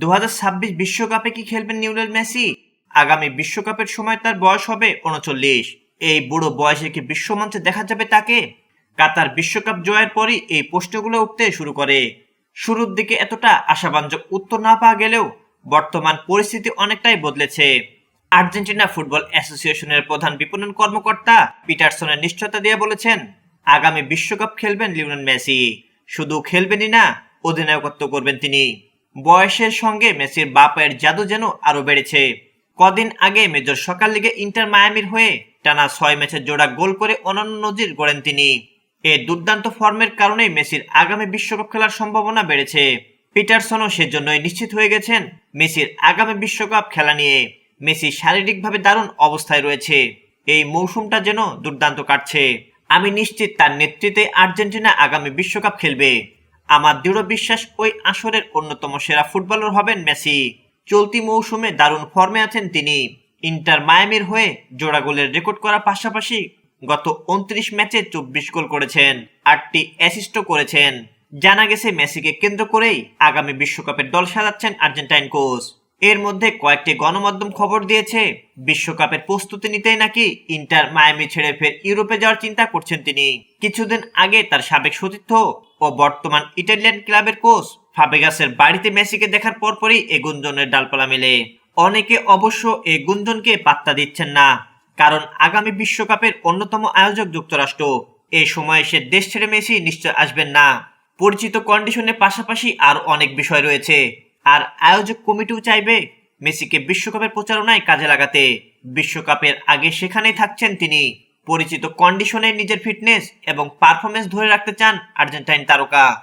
দু বিশ্বকাপে কি খেলবেন নিউলেল মেসি? আগামী বিশ্বকাপের সময় তার বয়স হবে উনচল্লিশ এই বুড়ো বয়সে কি বিশ্বমঞ্চে দেখা যাবে তাকে? কাতার বিশ্বকাপ জয়ের পরই এই প্রশ্নগুলো উঠতে শুরু করে। শুরুর দিকে এতটা আশাবাঞ্জক উত্তর না পাওয়া গেলেও বর্তমান পরিস্থিতি অনেকটাই বদলেছে। আর্জেন্টিনা ফুটবল অ্যাসোসিয়েশনের প্রধান বিপণন কর্মকর্তা পিটারসনের নিশ্চয়তা দিয়ে বলেছেন, আগামী বিশ্বকাপ খেলবেন লিওনেল মেসি। শুধু খেলবেনই না, অধিনায়কত্ব করবেন তিনি। বয়সের সঙ্গে মেসির বাপের জাদু যেন আরও বেড়েছে। কদিন আগে মেজর সকাল লিগে ইন্টার মায়ামির হয়ে টানা ছয় ম্যাচের জোড়া গোল করে অনন্য নজির গড়েন তিনি। এ দুর্দান্ত ফর্মের কারণেই মেসির আগামী বিশ্বকাপ খেলার সম্ভাবনা বেড়েছে। পিটারসনও সেজন্যই নিশ্চিত হয়ে গেছেন মেসির আগামী বিশ্বকাপ খেলা নিয়ে। মেসি শারীরিকভাবে দারুণ অবস্থায় রয়েছে। এই মৌসুমটা যেন দুর্দান্ত কাটছে। আমি নিশ্চিত তার নেতৃত্বে আর্জেন্টিনা আগামী বিশ্বকাপ খেলবে। আমার দৃঢ় বিশ্বাস ওই আসরের অন্যতম সেরা ফুটবলার হবেন মেসি। চলতি মৌসুমে দারুণ ফর্মে আছেন তিনি। ইন্টার মায়ামির হয়ে জোড়া গোলের রেকর্ড করার পাশাপাশি গত উনত্রিশ ম্যাচে চব্বিশ গোল করেছেন, আটটি অ্যাসিস্টও করেছেন। জানা গেছে, মেসিকে কেন্দ্র করেই আগামী বিশ্বকাপের দল সাজাচ্ছেন আর্জেন্টাইন কোচ। এর মধ্যে কয়েকটি গণমাধ্যম খবর দিয়েছে, বিশ্বকাপের প্রস্তুতি নিতেই নাকি ইন্টার মায়ামি ছেড়ে ফের ইউরোপে যাওয়ার চিন্তা করছেন তিনি। কিছুদিন আগে তার সাবেক সতীর্থ ও বর্তমান ইটালিয়ান ক্লাবের কোচ ফাবেগাসের বাড়িতে মেসিকে দেখার পরপরই এ গুঞ্জনের ডালপালা মেলে। অনেকে অবশ্য এ গুঞ্জনকে পাত্তা দিচ্ছেন না, কারণ আগামী বিশ্বকাপের অন্যতম আয়োজক যুক্তরাষ্ট্র। এ সময়ে সে দেশ ছেড়ে মেসি নিশ্চয় আসবেন না। পরিচিত কন্ডিশনের পাশাপাশি আর অনেক বিষয় রয়েছে। আর আয়োজক কমিটিও চাইবে মেসিকে বিশ্বকাপের প্রচারণায় কাজে লাগাতে। বিশ্বকাপের আগে সেখানেই থাকছেন তিনি। পরিচিত কন্ডিশনে নিজের ফিটনেস এবং পারফরমেন্স ধরে রাখতে চান আর্জেন্টাইন তারকা।